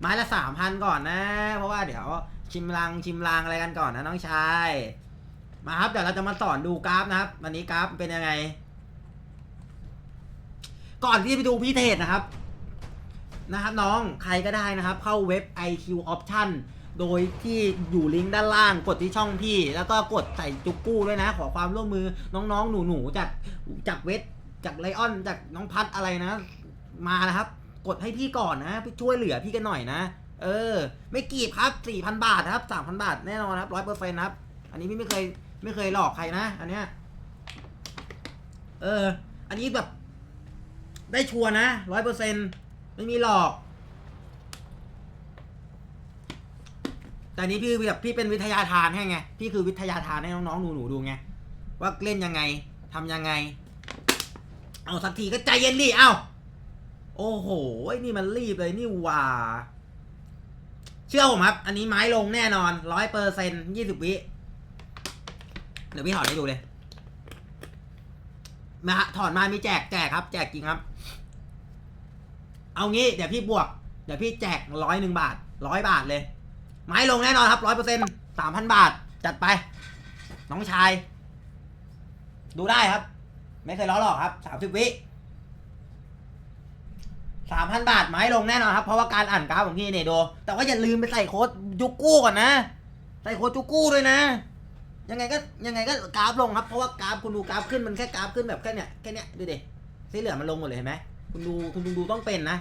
ไม้ละสามพันก่อนนะ เพราะว่าเดี๋ยวชิมลังชิมลางอะไรกันก่อนนะน้องชาย มาครับเดี๋ยวเราจะมาสอนดูกราฟนะครับ วันนี้กราฟเป็นยังไง ก่อนที่จะไปดูพี่เทศนะครับ นะครับน้องใครก็ได้นะครับ เข้าเว็บ IQ Option โดยที่อยู่ลิงก์ด้านล่างกดที่ช่องพี่ แล้วก็กดใส่จุกกู้ด้วยนะ ขอความร่วมมือน้องๆ หนูๆจากจากเวทจากไลออนจากน้องพัดอะไรนะ มานะครับ กดให้พี่ก่อนนะช่วยเหลือพี่กันหน่อยนะ เออ ไม่กีบครับสี่พันบาทนะครับสามพันบาทแน่นอนครับร้อยเปอร์เซ็นต์ครับ อันนี้พี่ไม่เคยไม่เคยหลอกใครนะ อันเนี้ย เออ อันนี้แบบ ได้ชัวร์นะร้อยเปอร์เซ็นต์ไม่มีหลอก แต่อันนี้พี่แบบพี่เป็นวิทยาทานให้ไง พี่คือวิทยาทานให้น้องๆหนูๆดูไง ว่าเล่นยังไงทำยังไง เอาสักทีก็ใจเย็นดิ เอา โอ้โหนี่มันรีบเลยนี่ว่าเชื่อผมครับ อันนี้ไม้ลงแน่นอนร้อยเปอร์เซ็นยี่สิบวิเดี๋ยวพี่ถอดให้ดูเลยมาถอนมามีแจกแจกครับ แจกจริงครับ เอางี้ เดี๋ยวพี่บวก เดี๋ยวพี่แจกร้อยหนึ่งบาทร้อยบาทเลย ไม้ลงแน่นอนครับร้อยเปอร์เซ็นสามพันบาท จัดไป น้องชาย ดูได้ครับ ไม่เคยล้อหรอกครับสามสิบวิ สามพันบาทไม้ลงแน่นอนครับ เพราะว่าการอ่านกราฟของพี่เนี่ยดูแต่ว่าอย่าลืมไปใส่โค้ดจุกกู้ก่อนนะ ใส่โค้ดจุกกู้ด้วยนะ ยังไงก็ยังไงก็กราฟลงครับ เพราะว่ากราฟคุณดูกราฟขึ้นมันแค่กราฟขึ้นแบบแค่เนี้ยแค่เนี้ยดูดิสีเหลืองมันลงหมดเลยเห็นไหมคุณดูคุณดูดูต้องเป็นนะ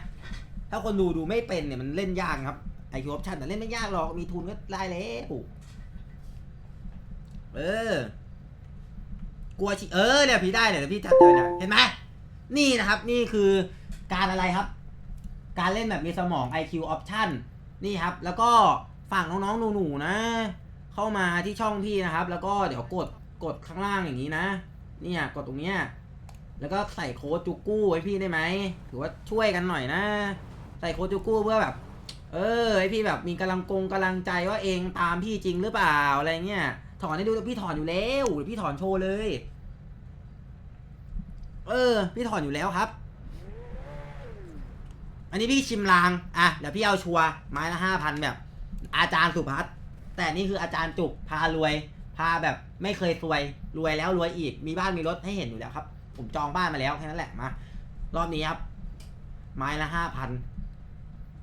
ถ้าคนดูดูไม่เป็นเนี่ยมันเล่นยากครับไอคิวออปชั่นแต่เล่นไม่ยากหรอกมีทุนก็ได้แล้วเออกลัวชิเออเนี่ยพี่ได้เนี่ยพี่จัดเลยเนี่ยเห็นไหมนี่นะครับ นี่คือการอะไรครับ การเล่นแบบมีสมอง IQ option นี่ครับ แล้วก็ฝั่งน้องๆหนูๆนะ เข้ามาที่ช่องพี่นะครับ แล้วก็เดี๋ยวกดกดข้างล่างอย่างนี้นะ เนี่ยกดตรงเนี้ยแล้วก็ใส่โค้ดจุกกู้ให้พี่ได้ไหมถือว่าช่วยกันหน่อยนะ ใส่โค้ดจุกกู้เพื่อแบบ เออให้พี่แบบมีกำลังกงกำลังใจว่าเองตามพี่จริงหรือเปล่าอะไรเงี้ยถอนให้ดูพี่ถอนอยู่แล้วเดี๋ยวพี่ถอนโชว์เลย เออ พี่ถอนอยู่แล้วครับ อันนี้พี่ชิมลาง อะเดี๋ยวพี่เอาชัวร์ไม้ละห้าพันแบบ อาจารย์สุพัฒน์แต่นี่คืออาจารย์จุกพารวย พาแบบไม่เคยซวย รวยแล้วรวยอีก มีบ้านมีรถให้เห็นอยู่แล้วครับ ผมจองบ้านมาแล้วแค่นั้นแหละมารอบนี้ครับ ไม้ละห้าพัน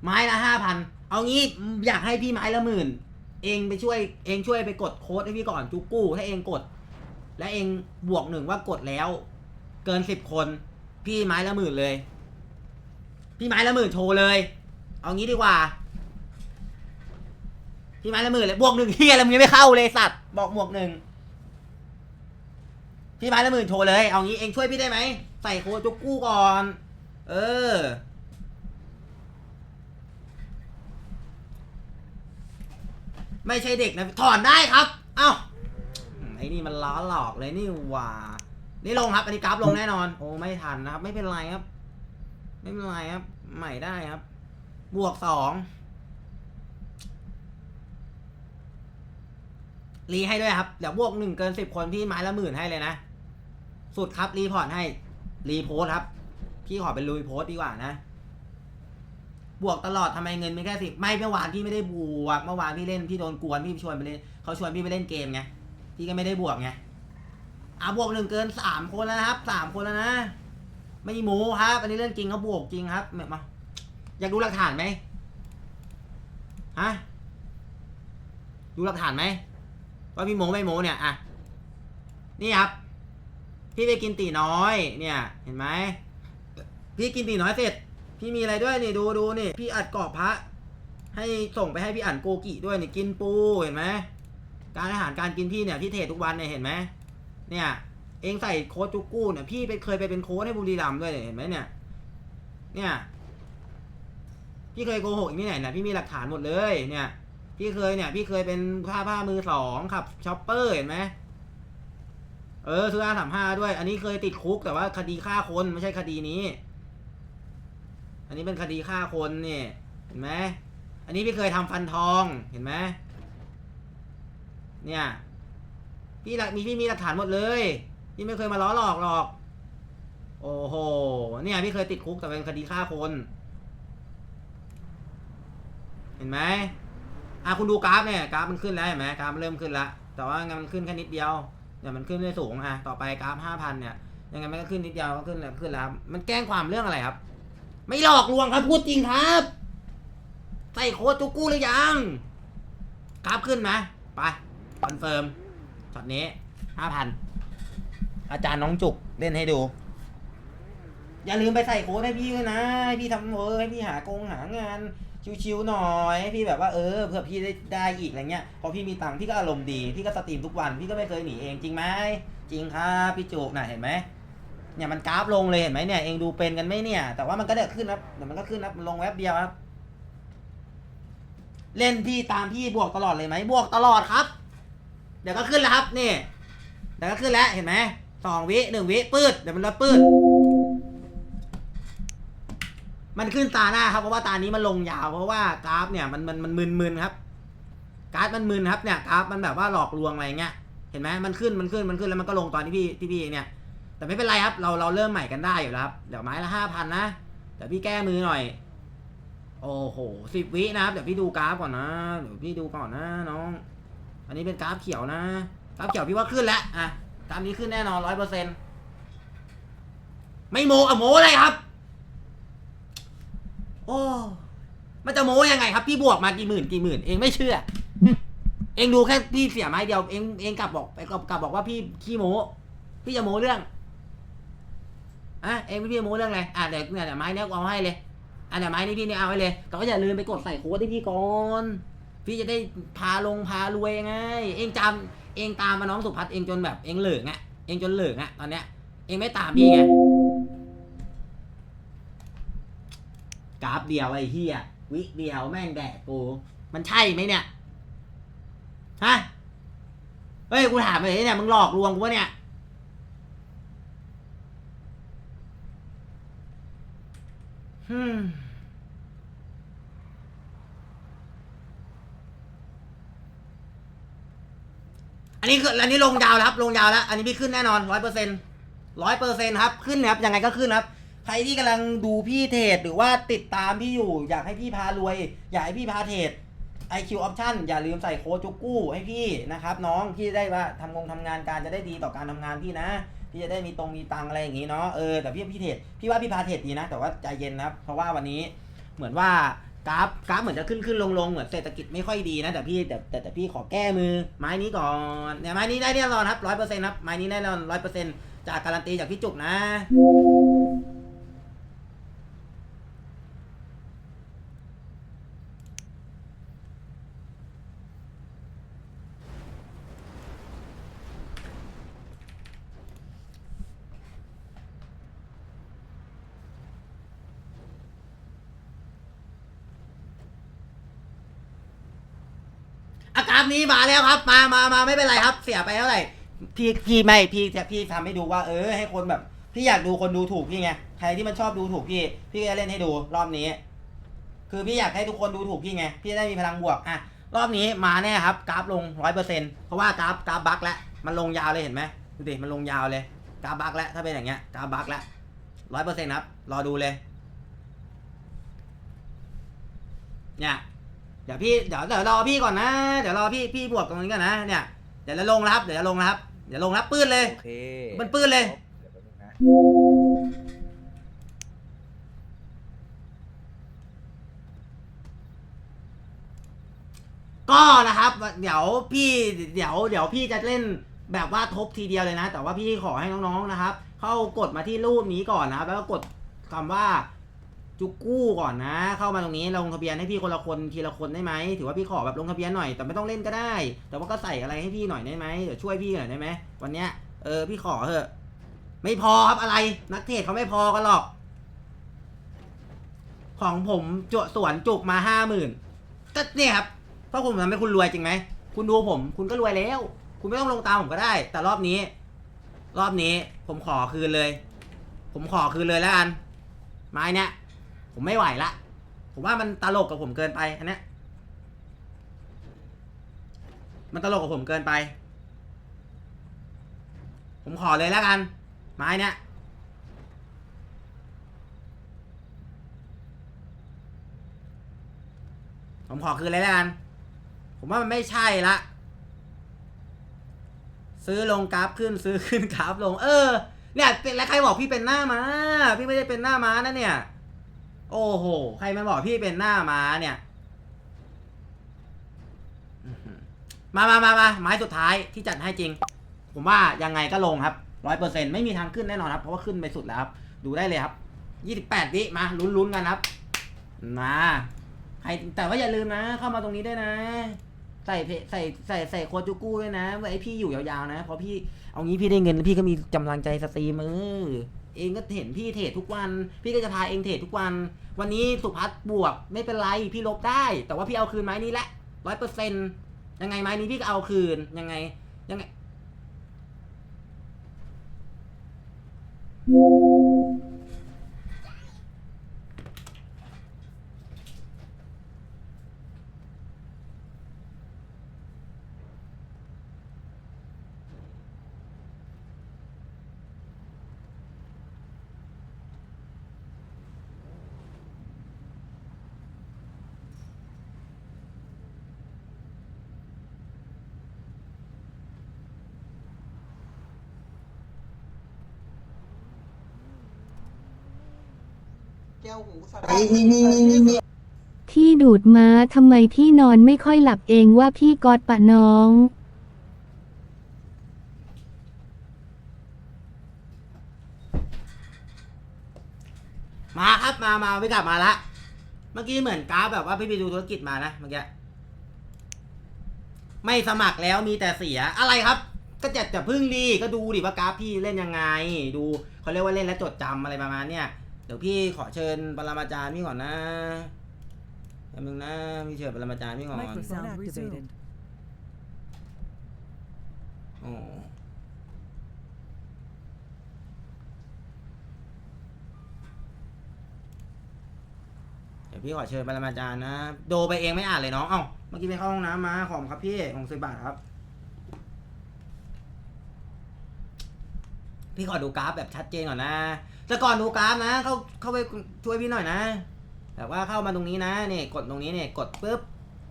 ไม้ละห้าพันเอางี้อยากให้พี่ไม้ละหมื่น เองไปช่วย เองช่วยไปกดโค้ดให้พี่ก่อนจุกกู้ถ้าเองกด และเองบวกหนึ่งว่ากดแล้ว เกินสิบคน พี่ไม้ละหมื่นเลย พี่ไม้ละหมื่นโชว์เลย เอางี้ดีกว่า พี่ไม้ละหมื่นเลยบวกหนึ่งเฮียแล้วมึงยังไม่เข้าเลยสัตว์บอกบวกหนึ่งพี่ไม้ละหมื่นโชว์เลย เอางี้เองช่วยพี่ได้ไหมใส่โค้ดจุกกู้ก่อน เออไม่ใช่เด็กนะถอนได้ครับ เอ้าไอ้นี่มันล้อหลอกเลยนี่ว่า นี่ลงครับ อันนี้กราฟลงแน่นอน โอ้ไม่ทันนะครับ ไม่เป็นไรครับ ไม่เป็นไรครับ ใหม่ได้ครับ บวกสองรีให้ด้วยครับ เดี๋ยวบวกหนึ่งเกินสิบคนพี่ไม้ละหมื่นให้เลยนะ สุดครับรีพอร์ตให้ รีโพสครับ พี่ขอเป็นลุยโพสดีกว่านะ บวกตลอดทำไมเงินไม่แค่สิบไม่เมื่อวานพี่ไม่ได้บวก เมื่อวานพี่เล่นพี่โดนกวนพี่ชวนไปเล่นเขาชวนพี่ไปเล่นเกมไง พี่ก็ไม่ได้บวกไงอะบวกหนึ่งเกินสามคนแล้วนะครับสามคนแล้วนะ ไม่มีหมูครับ อันนี้เรื่องจริงเขาบวกจริงครับมาอยากดูหลักฐานไหมฮะดูหลักฐานไหมว่าพี่โมไม่โมเนี่ยอะนี่ครับ พี่ไปกินตีน้อย เนี่ย เห็นไหมพี่กินตีน้อยเสร็จ พี่มีอะไรด้วยนี่ดูดูนี่ พี่อัดกรอบพระ ให้ส่งไปให้พี่อันโกกิด้วยนี่กินปูเห็นไหมการอาหารการกินพี่เนี่ยพี่เทรดทุกวันเนี่ยเห็นไหมเนี่ย เองใส่โค้ดจุกู้เนี่ยพี่ไปเคยไปเป็นโค้ดให้บุรีรัมย์ด้วยเนี่ยเห็นไหมเนี่ย เนี่ยพี่เคยโกหกอีกที่ไหนนะพี่มีหลักฐานหมดเลยเนี่ย พี่เคยเนี่ย พี่เคยเป็นผ้าผ้ามือสองขับช็อปเปอร์เห็นไหมเออซื้ออาสามห้าด้วย อันนี้เคยติดคุกแต่ว่าคดีฆ่าคนไม่ใช่คดีนี้ อันนี้เป็นคดีฆ่าคนเนี่ยเห็นไหมอันนี้พี่เคยทำฟันทองเห็นไหมเนี่ย พี่หลักมีพี่มีหลักฐานหมดเลย พี่ไม่เคยมาล้อหลอกหรอก โอ้โห เนี่ยพี่เคยติดคุกแต่เป็นคดีฆ่าคน เห็นไหมอะคุณดูกราฟเนี่ยกราฟมันขึ้นแล้วเห็นไหมกราฟมันเริ่มขึ้นแล้วแต่ว่ายังมันขึ้นแค่นิดเดียวเนี่ยมันขึ้นไม่สูงอะต่อไปกราฟห้าพันเนี่ยยังไงมันก็ขึ้นนิดเดียวก็ขึ้นแล้วขึ้นแล้ว มันแกล้งความเรื่องอะไรครับ ไม่หลอกลวงครับพูดจริงครับใส่โค้ดจุกกู้หรือยังกราฟขึ้นไหมไปคอนเฟิร์มช็อตนี้ห้าพัน อาจารย์น้องจุกเล่นให้ดู อย่าลืมไปใส่โค้ดให้พี่ด้วยนะให้พี่ทำเวอร์ให้พี่หากงหางานชิวๆหน่อยให้พี่แบบว่าเออเผื่อพี่ได้ได้อีกอะไรเงี้ยพอพี่มีตังค์พี่ก็อารมณ์ดีพี่ก็สตรีมทุกวันพี่ก็ไม่เคยหนีเองจริงไหมจริงครับพี่จุกนะเห็นไหมเนี่ยมันกราฟลงเลยเห็นไหมเนี่ยเองดูเป็นกันไหมเนี่ย แต่ว่ามันก็เดี๋ยวขึ้นครับเดี๋ยวมันก็ขึ้นครับมันลงแวบเดียวครับ เล่นพี่ตามพี่บวกตลอดเลยไหมบวกตลอดครับ เดี๋ยวก็ขึ้นแล้วครับนี่เดี๋ยวก็ขึ้นแล้วเห็นไหม สองวิหนึ่งวิปืดเดี๋ยวมันลดปืดมันขึ้นตาหน้าครับเพราะว่าตานี้มันลงยาว เพราะว่ากราฟเนี่ยมันมันมันมึนๆครับกราฟมันมึนครับเนี่ยกราฟมันแบบว่าหลอกลวงอะไรเงี้ยเห็นไหมมันขึ้นมันขึ้นมันขึ้นแล้วมันก็ลงตอนที่พี่ที่พี่เนี่ย แต่ไม่เป็นไรครับ เราเราเริ่มใหม่กันได้อยู่แล้วครับเดี๋ยวไม้ละห้าพันนะเดี๋ยวพี่แก้มือหน่อย โอ้โหสิบวินะครับเดี๋ยวพี่ดูกราฟก่อนนะเดี๋ยวพี่ดูก่อนนะน้อง อันนี้เป็นกราฟเขียวนะกราฟเขียวพี่ว่าขึ้นแล้วอะ กราฟนี้ขึ้นแน่นอนร้อยเปอร์เซ็นไม่โมอะโมอะไรครับ โอ้มันจะโมยังไงครับ พี่บวกมากี่หมื่นกี่หมื่นเองไม่เชื่อ เองดูแค่พี่เสียไม้เดียวเองเองกลับบอกไปกลับกลับบอกว่าพี่ขี้โมพี่จะโมเรื่องอะเองพี่โมเรื่องอะไรอะเดี๋ยวเนี่ยเดี๋ยวไม้เนี้ยเอาให้เลยอันเดี๋ยวไม้นี่พี่เนี่ยเอาไว้เลยแต่ก็อย่าลืมไปกดใส่โค้ดให้พี่ก่อนพี่จะได้พาลงพารวยไง เองจำ เองตามมาน้องสุพัฒน์เองจนแบบเองเหลืองอะเองจนเหลืองอะตอนเนี้ยเองไม่ตามพี่ไงกราฟเดียวไอ้เฮียวิเดียวแม่งแดกกู มันใช่ไหมเนี่ยฮะเฮ้ยกูถามเลยเนี่ยมึงหลอกลวงกูวะเนี่ยอืม อันนี้คืออันนี้ลงยาวแล้วครับ ลงยาวแล้ว อันนี้พี่ขึ้นแน่นอนร้อยเปอร์เซ็นต์ร้อยเปอร์เซ็นต์ครับ ขึ้นนะครับยังไงก็ขึ้นครับ ใครที่กำลังดูพี่เทรดหรือว่าติดตามพี่อยู่ อยากให้พี่พารวย อยากให้พี่พาเทรด IQ Option อย่าลืมใส่โค้ดจุกกู้ให้พี่นะครับ น้องพี่จะได้ว่าทำงงทำงานการจะได้ดีต่อการทำงานพี่นะ พี่จะได้มีตรงมีตังอะไรอย่างงี้เนาะเออแต่พี่พี่เทรดพี่ว่าพี่พาเทรดดีนะ แต่ว่าใจเย็นนะครับเพราะว่าวันนี้เหมือนว่า กราฟกราฟเหมือนจะขึ้นขึ้นลงลงเหมือนเศรษฐกิจไม่ค่อยดีนะแต่พี่แต่แต่แต่พี่ขอแก้มือ ไม้นี้ก่อนเนี่ยไม้นี้ได้แน่นอนครับร้อยเปอร์เซ็นต์ครับไม้นี้แน่นอนร้อยเปอร์เซ็นต์จากการันตีจากพี่จุกนะ อากราฟนี้มาแล้วครับ มามามาไม่เป็นไรครับ เสียไปเท่าไหร่ พี่พี่ไม่พี่จะพี่ทำให้ดูว่า เออ ให้คนแบบ พี่อยากดูคนดูถูกพี่ไง ใครที่มันชอบดูถูกพี่ พี่ก็จะเล่นให้ดูรอบนี้ คือพี่อยากให้ทุกคนดูถูกพี่ไง พี่จะได้มีพลังบวก อะ รอบนี้มาแน่ครับ กราฟลงร้อยเปอร์เซ็นต์เพราะว่ากราฟกราฟบักแล้ว มันลงยาวเลยเห็นไหมดูดิ มันลงยาวเลย กราฟบักแล้ว ถ้าเป็นอย่างเงี้ย กราฟบักแล้วร้อยเปอร์เซ็นต์ครับ รอดูเลย เนี่ย เดี๋ยวพี่เดี๋ยวเดี๋ยวรอพี่ก่อนนะ เดี๋ยวรอพี่พี่บวกตรงนี้ก่อนนะเนี่ยเดี๋ยวจะลงแล้วครับเดี๋ยวจะลงแล้วครับเดี๋ยวลงแล้วปื้นเลย โอเคมันปื้นเลยเดี๋ยวแป๊บนึงนะก็นะครับ เดี๋ยวพี่เดี๋ยวเดี๋ยวพี่จะเล่นแบบว่าทบทีเดียวเลยนะ แต่ว่าพี่ขอให้น้องๆนะครับ เข้ากดมาที่รูปนี้ก่อนนะครับ แล้วก็กดคำว่า จุกกู้ก่อนนะ เข้ามาตรงนี้ลงทะเบียนให้พี่คนละคนทีละคนได้ไหมถือว่าพี่ขอแบบลงทะเบียนหน่อยแต่ไม่ต้องเล่นก็ได้ แต่ว่าก็ใส่อะไรให้พี่หน่อยได้ไหมเดี๋ยวช่วยพี่หน่อยได้ไหมวันเนี้ยเออพี่ขอเถอะ ไม่พอครับอะไร นักเทรดเขาไม่พอกันหรอก ของผมจวสวนจุกมาห้าหมื่นก็เนี่ยครับเพราะผมทำให้คุณรวยจริงไหมคุณดูผม คุณก็รวยแล้ว คุณไม่ต้องลงตามผมก็ได้ แต่รอบนี้ รอบนี้ ผมขอคืนเลย ผมขอคืนเลยแล้วกันไม้เนี้ย ผมไม่ไหวละ ผมว่ามันตลกกับผมเกินไปอันเนี้ยมันตลกกับผมเกินไป ผมขอเลยแล้วกัน ไม้เนี้ยผมขอคืนเลยแล้วกัน ผมว่ามันไม่ใช่ละ ซื้อลงกราฟขึ้นซื้อขึ้นกราฟลง เออ เนี่ย เป็นแล้วใครบอกพี่เป็นหน้าม้าพี่ไม่ได้เป็นหน้าม้านะเนี่ย โอ้โห ใครมาบอกพี่เป็นหน้าม้าเนี่ย มามามามาไม้สุดท้ายที่จัดให้จริง ผมว่ายังไงก็ลงครับร้อยเปอร์เซ็นไม่มีทางขึ้นแน่นอนครับ เพราะว่าขึ้นไปสุดแล้วครับ ดูได้เลยครับยี่สิบแปดวิมาลุ้นๆกันครับ มาใครแต่ว่าอย่าลืมนะ เข้ามาตรงนี้ด้วยนะ ใส่ใส่ใส่ใส่โคดจูกู้ด้วยนะไว้พี่อยู่ยาวๆนะเพราะพี่เอางี้พี่ได้เงินพี่ก็มีกำลังใจสตรีมเออ เองก็เห็นพี่เทรดทุกวัน พี่ก็จะพาเองเทรดทุกวัน วันนี้สุพัฒน์บวกไม่เป็นไรพี่ลบได้ แต่ว่าพี่เอาคืนไม้นี้แหละร้อยเปอร์เซ็นยังไงไม้นี้พี่ก็เอาคืนยังไงยังไง แก้วหูสัตว์ที่ดูดม้าทำไมพี่นอนไม่ค่อยหลับเองว่าพี่กอดปะน้อง มาครับมามาไปกลับมาละ เมื่อกี้เหมือนกราฟแบบว่าพี่ไปดูธุรกิจมานะเมื่อกี้ ไม่สมัครแล้วมีแต่เสียอะไรครับ ก็จะจะพึ่งดีก็ดูดิว่ากราฟพี่เล่นยังไง ดูเขาเรียกว่าเล่นแล้วจดจำอะไรประมาณเนี้ย เดี๋ยวพี่ขอเชิญปรมาจารย์พี่ก่อนนะแป๊บนึงนะพี่เชิญปรมาจารย์พี่ก่อน Microphone activated. โอ้เดี๋ยวพี่ขอเชิญปรมาจารย์นะ โดไปเองไม่อ่านเลยน้องเอ้าเมื่อกี้ไปเข้าห้องน้ำมา ขอบคุณครับพี่ของสิบบาทครับ พี่ขอดูกราฟแบบชัดเจนก่อนนะแต่ก่อนดูกราฟนะ เข้าเข้าไปช่วยพี่หน่อยนะแบบว่าเข้ามาตรงนี้นะเนี่ยกดตรงนี้เนี่ยกดปุ๊บ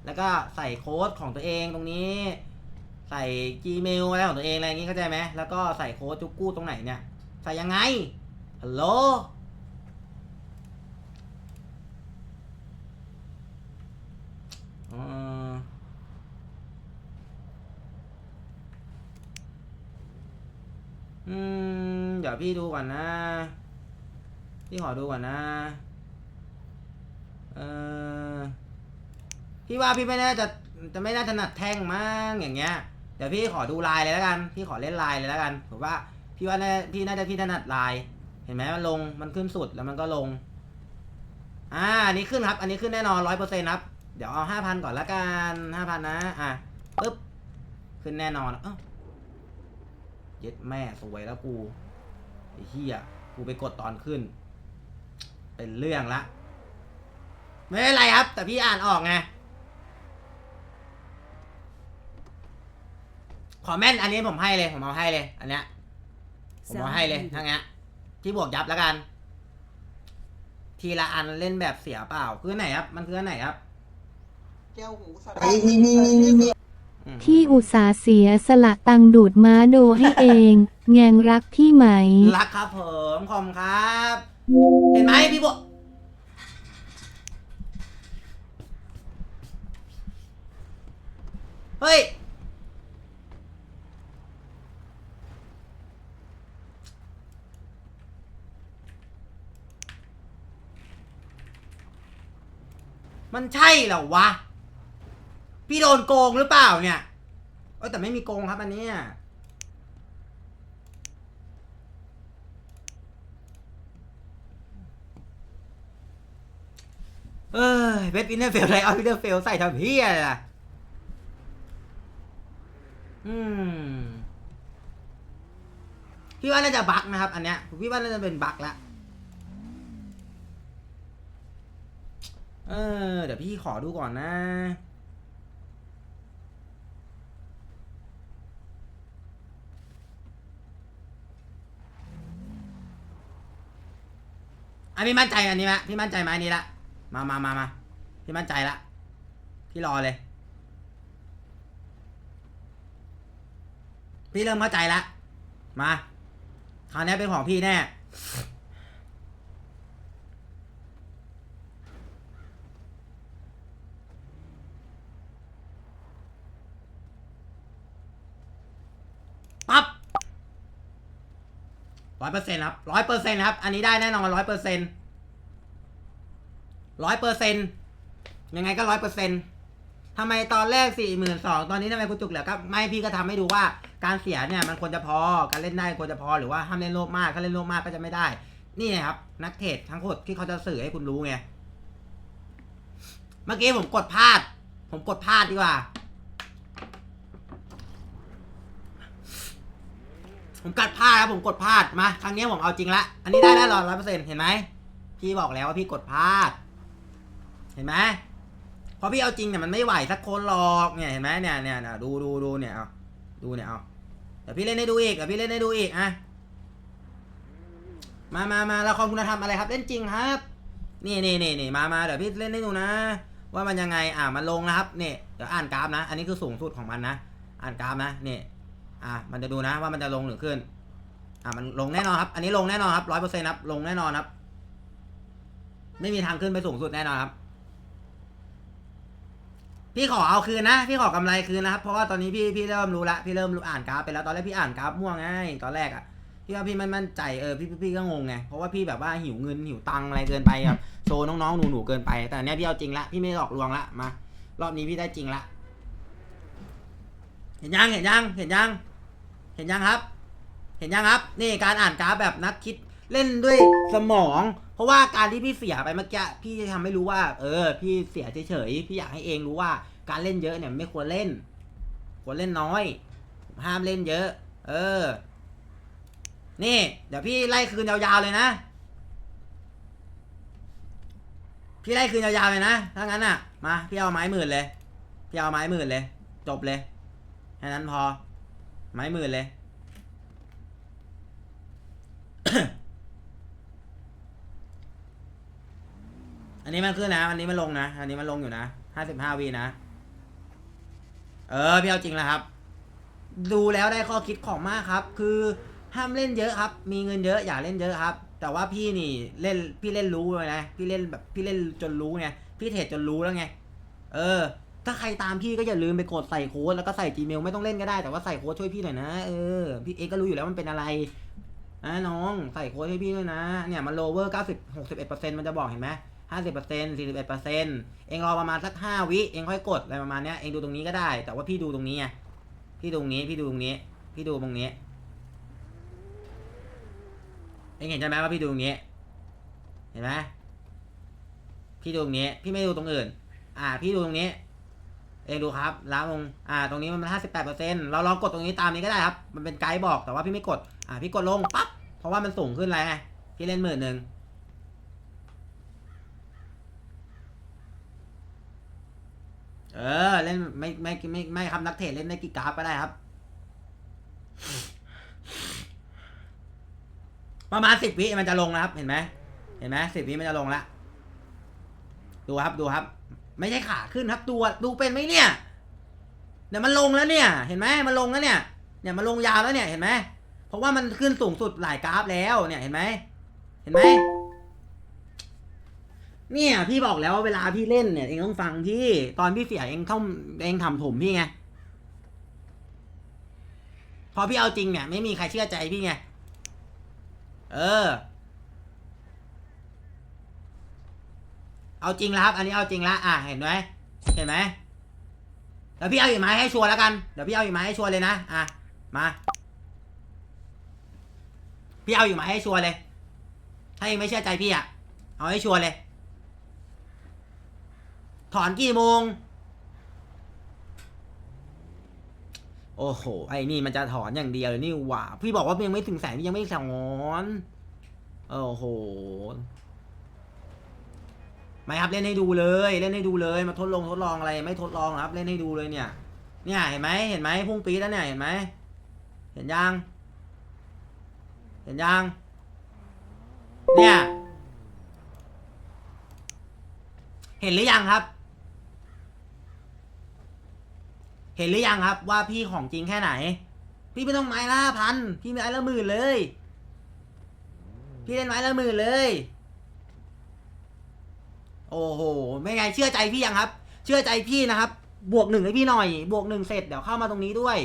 แล้วก็ใส่โค้ดของตัวเองตรงนี้ ใส่ Gmail อะไรของตัวเองอะไรอย่างงี้เข้าใจไหมแล้วก็ใส่โค้ดจุกกู้ตรงไหนเนี่ยใส่ยังไงฮัลโหลอืม อืม เดี๋ยวพี่ดูก่อนนะ พี่ขอดูก่อนนะ เออพี่ว่าพี่ไม่น่าจะจะไม่น่าถนัดแท่งมั้งอย่างเงี้ย เดี๋ยวพี่ขอดูลายเลยแล้วกัน พี่ขอเล่นลายเลยแล้วกันผมว่าพี่ว่าน่าพี่น่าจะพี่ถนัดลาย เห็นไหมมันลงมันขึ้นสุดแล้วมันก็ลง อ่าอันนี้ขึ้นครับ อันนี้ขึ้นแน่นอนร้อยเปอร์เซ็นต์ครับ เดี๋ยวเอาห้าพันก่อนละกันห้าพันนะ อะปึ๊บขึ้นแน่นอนเอ้า เย็ดแม่สวยแล้วกูไอ้เหี้ยกูไปกดตอนขึ้น เป็นเรื่องละไม่เป็นไรครับ แต่พี่อ่านออกไงขอแม่นอันนี้ผมให้เลย ผมเอาให้เลย อันเนี้ยผมเอาให้เลยทั้งเนี้ยที่บวกยับแล้วกัน ทีละอันเล่นแบบเสียเปล่า คืออนไหนครับ มันคืออันไหนครับ แก้วหูสัตว์อืม ที่อุตสาห์เสียสละตังดูดม้าโดให้เอง แงงรักพี่ไหม รักครับผมขอบคุณครับ เห็นไหมพี่บวเฮ้ย มันใช่เหรอวะ พี่โดนโกงหรือเปล่าเนี่ยเอ้แต่ไม่มีโกงครับอันนี้เอ้ยเวทวินเนอร์เฟลไรเอาวินเนอร์เฟลใส่ทำเพี้ยล่ะอืมพี่ว่าน่าจะบั๊กนะครับ อันเนี้ยพี่ว่าน่าจะเป็นบั๊กละเออ เดี๋ยวพี่ขอดูก่อนนะ อันนี้มั่นใจอันนี้ไหมพี่มั่นใจไหมอันนี้ละ มามามามาพี่มั่นใจละ พี่รอเลย พี่เริ่มเข้าใจละ มา คราวนี้เป็นของพี่แน่ ปั๊บ ร้อยเปอร์เซ็นต์ครับร้อยเปอร์เซ็นต์ครับ อันนี้ได้แน่นอนร้อยเปอร์เซ็นต์ร้อยเปอร์เซ็นต์ยังไงก็ร้อยเปอร์เซ็นต์ทำไมตอนแรกสี่หมื่นสองตอนนี้ทำไมคุณจุกเหลือครับไม่พี่ก็ทำให้ดูว่าการเสียเนี่ยมันควรจะพอการเล่นได้ควรจะพอหรือว่าห้ามเล่นโลภมากถ้าเล่นโลภมากก็จะไม่ได้ นี่ไงครับ นักเทรดทั้งหมดที่เขาจะสื่อให้คุณรู้ไงเมื่อกี้ผมกดพลาด ผมกดพลาดดีกว่า ผมกัดพลาดครับผมกดพลาดมาครั้งนี้ผมเอาจริงละ อันนี้ได้แน่นอนร้อยเปอร์เซ็นต์เห็นไหมพี่บอกแล้วว่าพี่กดพลาด เห็นไหมพอพี่เอาจริงเนี่ยมันไม่ไหวสักคนหรอกเนี่ยเห็นไหมเนี่ยเนี่ยเนี่ยดูดูดูเนี่ยเอาดูเนี่ยเอาเดี๋ยวพี่เล่นให้ดูอีกเดี๋ยวพี่เล่นให้ดูอีกอะมามามาละครคุณธรรมอะไรครับ เล่นจริงครับ นี่นี่นี่นี่มามาเดี๋ยวพี่เล่นให้ดูนะ ว่ามันยังไงอ่ามันลงนะครับเนี่ยเดี๋ยวอ่านกราฟนะ อันนี้คือสูงสุดของมันนะ อ่านกราฟนะเนี่ย อ่ามันจะดูนะว่ามันจะลงหรือขึ้น อ่ามันลงแน่นอนครับ อันนี้ลงแน่นอนครับร้อยเปอร์เซ็นต์ครับลงแน่นอนครับ ไม่มีทางขึ้นไปสูงสุดแน่นอนครับ พี่ขอเอาคืนนะ พี่ขอกำไรคืนนะครับ เพราะว่าตอนนี้พี่พี่เริ่มรู้ละพี่เริ่มรู้อ่านกราฟไปแล้วตอนแรกพี่อ่านกราฟม่วงไงตอนแรกอะพี่ว่าพี่ไม่มั่นใจเออพี่พี่พี่ก็งงไงเพราะว่าพี่แบบว่าหิวเงินหิวตังอะไรเกินไปแบบโชว์น้องๆหนูๆเกินไป แต่เนี้ยพี่เอาจริงละพี่ไม่หลอกลวงละมารอบนี้พี่ได้จริงละ เห็นยังเห็นยังเห็นยังเห็นยังครับ เห็นยังครับ นี่การอ่านกราฟแบบนักคิดเล่นด้วยสมอง เพราะว่าการที่พี่เสียไปเมื่อกี้พี่จะทำให้รู้ว่า เออ พี่เสียเฉยๆพี่อยากให้เองรู้ว่า การเล่นเยอะเนี่ยไม่ควรเล่น ควรเล่นน้อย ห้ามเล่นเยอะ เออ นี่ เดี๋ยวพี่ไล่คืนยาวๆเลยนะ พี่ไล่คืนยาวๆเลยนะถ้างั้นอะมาพี่เอาไม้หมื่นเลยพี่เอาไม้หมื่นเลย จบเลย แค่นั้นพอ ไม้หมื่นเลย อันนี้มันขึ้นนะ อันนี้มันลงนะ อันนี้มันลงอยู่นะห้าสิบห้าวีนะ เออพี่เอาจริงแล้วครับ ดูแล้วได้ข้อคิดของมากครับ คือห้ามเล่นเยอะครับ มีเงินเยอะอย่าเล่นเยอะครับ แต่ว่าพี่นี่เล่นพี่เล่นรู้เลยนะ พี่เล่นแบบพี่เล่นจนรู้ไง พี่เทรดจนรู้แล้วไง เออ ถ้าใครตามพี่ก็อย่าลืมไปกดใส่โค้ดแล้วก็ใส่ Gmail ไม่ต้องเล่นก็ได้แต่ว่าใส่โค้ดช่วยพี่หน่อยนะเออพี่เองก็รู้อยู่แล้วมันเป็นอะไรนะน้องใส่โค้ดให้พี่ด้วยนะ เนี่ยมัน lower 90 61%มันจะบอกเห็นไหม50% 41%เปอร์เซ็นต์สี่สิบเอ็ดเปอร์เซ็นต์เองรอประมาณสัก5วิเองค่อยกดอะไรประมาณเนี้ยเองดูตรงนี้ก็ได้ แต่ว่าพี่ดูตรงนี้ไงพี่ดูตรงนี้พี่ดูตรงนี้ พี่ดูตรงนี้เองเห็นใช่ไหมว่าพี่ดูตรงนี้ เห็นไหมพี่ดูตรงนี้ พี่ไม่ดูตรงอื่น อ่า พี่ดูตรงนี้ เองดูครับล้วลงอ่าตรงนี้มันห้าสิบแปดเปอร์เซ็นต์เราลองกดตรงนี้ตามนี้ก็ได้ครับ มันเป็นไกด์บอกแต่ว่าพี่ไม่กดอ่าพี่กดลงปั๊บเพราะว่ามันสูงขึ้นแล้วพี่เล่นหมื่นหนึ่งเออเล่นไม่ไม่ไม่ไม่ไม่ครับนักเทรดเล่นได้กี่กราฟก็ได้ครับ ประมาณสิบวิมันจะลงนะครับ เห็นไหมเห็นไหมสิบวิมันจะลงละดูครับดูครับ ไม่ใช่ขาขึ้นครับตัวดูเป็นไหมเนี่ยเดี๋ยวมันลงแล้วเนี่ย เห็นไหมมันลงแล้วเนี่ย เนี่ยมันลงยาวแล้วเนี่ยเห็นไหมเพราะว่ามันขึ้นสูงสุดหลายกราฟแล้วเนี่ยเห็นไหมเห็นไหมเนี่ยพี่บอกแล้วว่าเวลาพี่เล่นเนี่ยเองต้องฟังพี่ตอนพี่เสียเองเข้าเองทำถมพี่ไงพอพี่เอาจริงเนี่ยไม่มีใครเชื่อใจพี่ไงเออ เอาจริงแล้วครับ อันนี้เอาจริงแล้วอะเห็นไหมเห็นไหมเดี๋ยวพี่เอาอีกไม้ให้ชัวร์แล้วกันเดี๋ยวพี่เอาอีกไม้ให้ชัวร์เลยนะอะมา พี่เอาอีกไม้ให้ชัวร์เลย ถ้าเองไม่เชื่อใจพี่อะเอาให้ชัวร์เลย ถอนกี่โมง โอ้โหไอ้นี่มันจะถอนอย่างเดียวเลยนี่หว่า พี่บอกว่ายังไม่ถึงแสนยังไม่ถอนโอ้โห ไม่ครับเล่นให้ดูเลยเล่นให้ดูเลยมาทดลองทดลองอะไรไม่ทดลองครับ เล่นให้ดูเลยเนี่ย เนี่ยเห็นไหมเห็นไหมพุ่งปีดแล้วเนี่ยเห็นไหมเห็นยังเห็นยังเนี่ยเห็นหรือยังครับ เห็นหรือยังครับ ว่าพี่ของจริงแค่ไหน พี่ไม่ต้องไม้ละพันพี่ไม้ละหมื่นเลย พี่เล่นไม้ละหมื่นเลย โอ้โห ไม่ไงเชื่อใจพี่ยังครับ เชื่อใจพี่นะครับ บวกหนึ่งให้พี่หน่อย บวกหนึ่งเสร็จเดี๋ยวเข้ามาตรงนี้ด้วย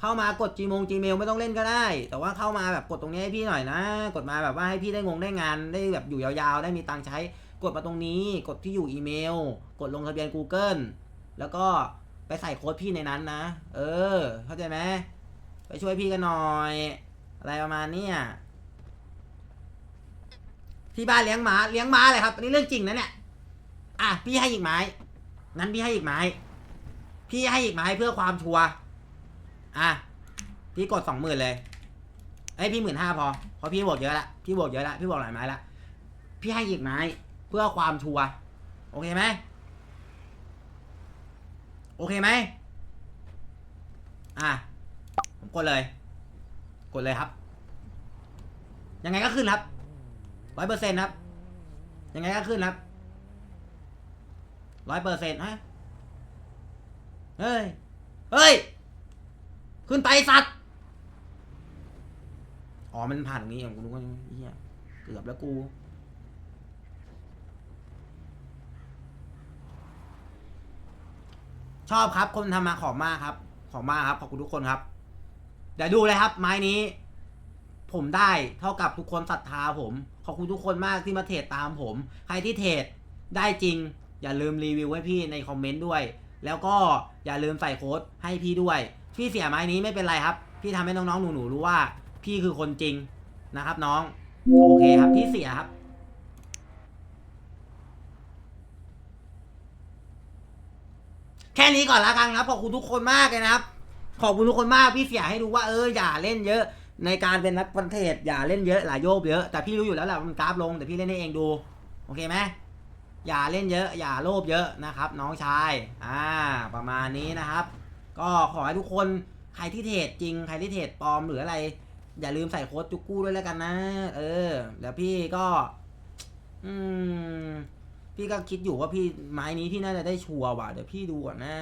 เข้ามากด Gmail Gmail ไม่ต้องเล่นก็ได้ แต่ว่าเข้ามาแบบกดตรงนี้ให้พี่หน่อยนะ กดมาแบบว่าให้พี่ได้งงได้งานได้แบบอยู่ยาวๆ ได้มีตังค์ใช้ กดมาตรงนี้ กดที่อยู่อีเมล กดลงทะเบียน Google แล้วก็ไปใส่โค้ดพี่ในนั้นนะ เออ เข้าใจไหมไปช่วยพี่กันหน่อย อะไรประมาณนี้ ที่บ้านเลี้ยงหมาเลี้ยงม้าเลยครับอันนี้เรื่องจริงนะเนี่ยอะพี่ให้อีกไม้งั้นพี่ให้อีกไม้พี่ให้อีกไม้เพื่อความชัวร์อะพี่กดสองหมื่นเลยไอ้ยพี่หมื่นห้าพอเพราะพี่บวกเยอะละพี่บวกเยอะละพี่บวกหลายไม้ละพี่ให้อีกไม้เพื่อความชัวร์โอเคไหมโอเคไหมอะผมกดเลย กดเลยครับ ยังไงก็ขึ้นครับ ร้อยเปอร์เซ็นต์ครับ ยังไงก็ขึ้นครับร้อยเปอร์เซ็นต์ฮะเฮ้ย เฮ้ย ขึ้นไปสัตว์ อ๋อ มันผ่านตรงนี้เองกูรู้ว่าเฮียเกือบแล้วกูชอบครับ คนทำมาขอมากครับ ขอมากครับ ขอบคุณทุกคนครับ เดี๋ยวดูเลยครับ ไม้นี้ ผมได้เท่ากับทุกคนศรัทธาผม ขอบคุณทุกคนมากที่มาเทรดตามผม ใครที่เทรดได้จริง อย่าลืมรีวิวให้พี่ในคอมเมนต์ด้วย แล้วก็อย่าลืมใส่โค้ดให้พี่ด้วย พี่เสียไม้นี้ไม่เป็นไรครับ พี่ทำให้น้องๆหนูๆรู้ว่า พี่คือคนจริงนะครับ น้องโอเคครับพี่เสียครับแค่นี้ก่อนละกันครับขอบคุณทุกคนมากเลยนะครับ ขอบคุณทุกคนมากพี่เสียให้ดูว่าเอออย่าเล่นเยอะ ในการเป็นนักฟันเทศอย่าเล่นเยอะหลายโยบเยอะแต่พี่รู้อยู่แล้วแหละมันกราฟลงแต่พี่เล่นให้เองดูโอเคไหมอย่าเล่นเยอะ อย่าโลภเยอะนะครับ น้องชายอ่าประมาณนี้นะครับ ก็ขอให้ทุกคนใครที่เทรดจริงใครที่เทรดปลอมหรืออะไร อย่าลืมใส่โค้ดจุกกู้ด้วยแล้วกันนะ เออแล้วพี่ก็ อืม พี่ก็คิดอยู่ว่าพี่ไม้นี้พี่น่าจะได้ชัวร์ว่ะเดี๋ยวพี่ดูก่อนนะ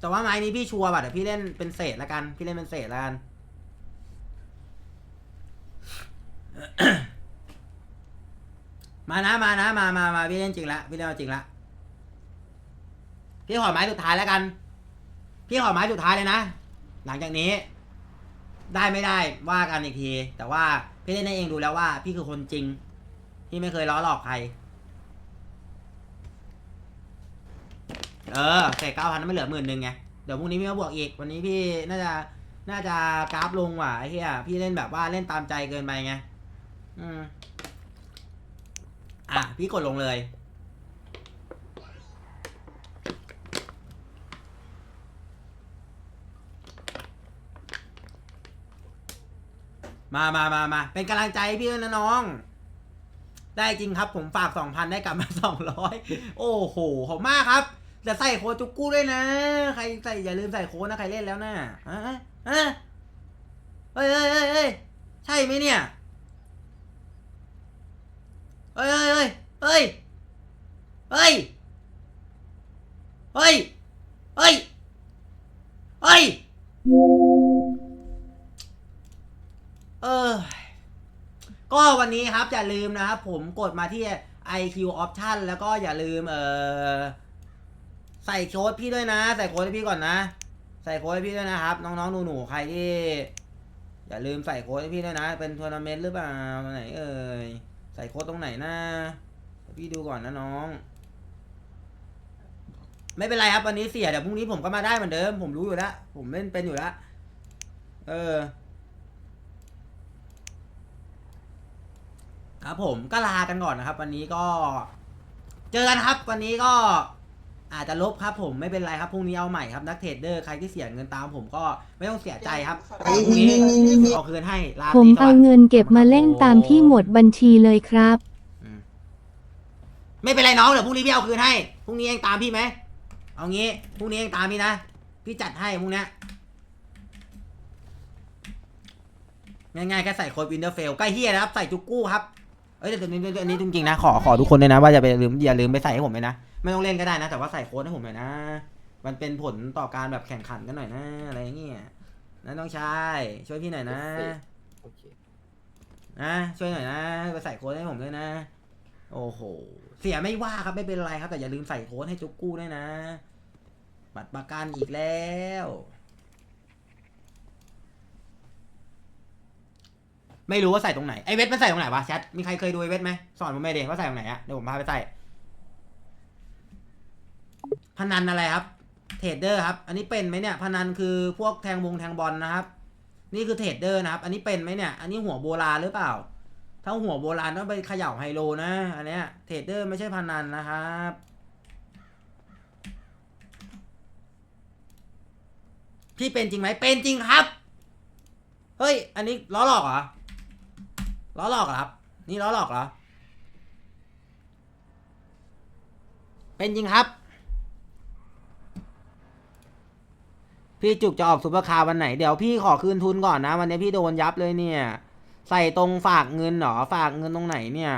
แต่ว่าไม้นี้พี่ชัวร์ว่ะเดี๋ยวพี่เล่นเป็นเศษละกัน พี่เล่นเป็นเศษละกัน มานะมานะมามามาพี่เล่นจริงละพี่เล่นเอาจริงละพี่ขอไม้สุดท้ายแล้วกัน พี่ขอไม้สุดท้ายเลยนะ หลังจากนี้ ได้ไม่ได้ว่ากันอีกที แต่ว่าพี่เล่นให้เองดูแล้วว่า พี่คือคนจริง พี่ไม่เคยล้อหลอกใคร เออเศษเก้าพันไม่เหลือหมื่นหนึ่งไง เดี๋ยวพรุ่งนี้พี่มาบวกอีก วันนี้พี่น่าจะ น่าจะกราฟลงว่ะไอ้เหี้ย พี่เล่นแบบว่าเล่นตามใจเกินไปไง อืม อะ พี่กดลงเลย มามามามา เป็นกำลังใจให้พี่ด้วยนะน้องได้จริงครับผมฝากสองพันได้กลับมาสองร้อยโอ้โหขอบมากครับ แต่ใส่โค้ดจุกกู้ด้วยนะ ใครใส่อย่าลืมใส่โค้ดนะใครเล่นแล้วนะอะอะอะเฮ้ยเฮ้ยเฮ้ยเฮ้ยใช่ไหมเนี่ยเฮ้ยเฮ้ยเฮ้ยเฮ้ยเฮ้ยเฮ้ยเฮ้ยเออก็วันนี้ครับอย่าลืมนะครับผมกดมาที่ IQ Option แล้วก็อย่าลืมเออ ส่โค้ดพี่ด้วยนะ ใส่โค้ดให้พี่ก่อนนะ ใส่โค้ดให้พี่ด้วยนะครับ น้องๆหนูๆใครที่ อย่าลืมใส่โค้ดให้พี่ด้วยนะ เป็นทัวร์นาเมนต์หรือเปล่าไหนเอ่ยใส่โค้ดตรงไหนนะพี่ดูก่อนนะน้อง ไม่เป็นไรครับวันนี้เสียเดี๋ยวพรุ่งนี้ผมก็มาได้เหมือนเดิม ผมรู้อยู่แล้วผมเล่นเป็นอยู่แล้วเออครับผมก็ลากันก่อนนะครับ วันนี้ก็ เจอกันครับ วันนี้ก็ อาจจะลบครับผมไม่เป็นไรครับพรุ่งนี้เอาใหม่ครับนักเทรดเดอร์ใครที่เสียเงินตามผมก็ไม่ต้องเสียใจครับพรุ่งนี้เอาคืนให้ลาผมตรีสเอาวัสดิ์เงินเก็บมาเล่นตามที่หมดบัญชีเลยครับอืมไม่เป็นไรน้องเดี๋ยวพรุ่งนี้พี่เอาคืนให้พรุ่งนี้เองตามพี่ไหมเอางี้พรุ่งนี้เองตามพี่นะพี่จัดให้พรุ่งนี้ง่ายๆแค่ใส่โค้ดวินเทอร์เฟลใกล้เฮียนะครับใส่จุกกู้ครับเอ้ยแต่ตัวนี้ตัวนี้จริงๆนะขอขอทุกคนเลยนะว่าอย่าไปลืมอย่าลืมไปใส่ให้ผมเลยนะ ไม่ต้องเล่นก็ได้นะ แต่ว่าใส่โค้ดให้ผมหน่อยนะ มันเป็นผลต่อการแบบแข่งขันกันหน่อยนะ อะไรอย่างเงี้ยนะน้องชายช่วยพี่หน่อยนะ โอเคนะช่วยหน่อยนะไปใส่โค้ดให้ผมด้วยนะ โอ้โห เสียไม่ว่าครับไม่เป็นไรครับ แต่อย่าลืมใส่โค้ดให้จุกกู้ด้วยนะ บัตรประกันอีกแล้ว ไม่รู้ว่าใส่ตรงไหนไอเวทมันใส่ตรงไหนวะแชทมีใครเคยดูไอเวทไหมสอนผมไม่เด็ว่าใส่ตรงไหนอะเดี๋ยวผมพาไปใส่ พนันอะไรครับ เทรดเดอร์ครับ อันนี้เป็นไหมเนี่ย พนันคือพวกแทงวงแทงบอลนะครับ นี่คือเทรดเดอร์นะครับ อันนี้เป็นไหมเนี่ย อันนี้หัวโบราณหรือเปล่า ถ้าหัวโบราณต้องไปเขย่าไฮโลนะ อันเนี้ย เทรดเดอร์ไม่ใช่พนันนะครับพี่เป็นจริงไหม เป็นจริงครับ เฮ้ย อันนี้ล้อหลอกเหรอ ล้อหลอกเหรอครับ นี่ล้อหลอกเหรอ เป็นจริงครับ พี่จุกจะออกซุปเปอร์คาร์วันไหน เดี๋ยวพี่ขอคืนทุนก่อนนะ วันนี้พี่โดนยับเลยเนี่ย ใส่ตรงฝากเงินเหรอ ฝากเงินตรงไหนเนี่ย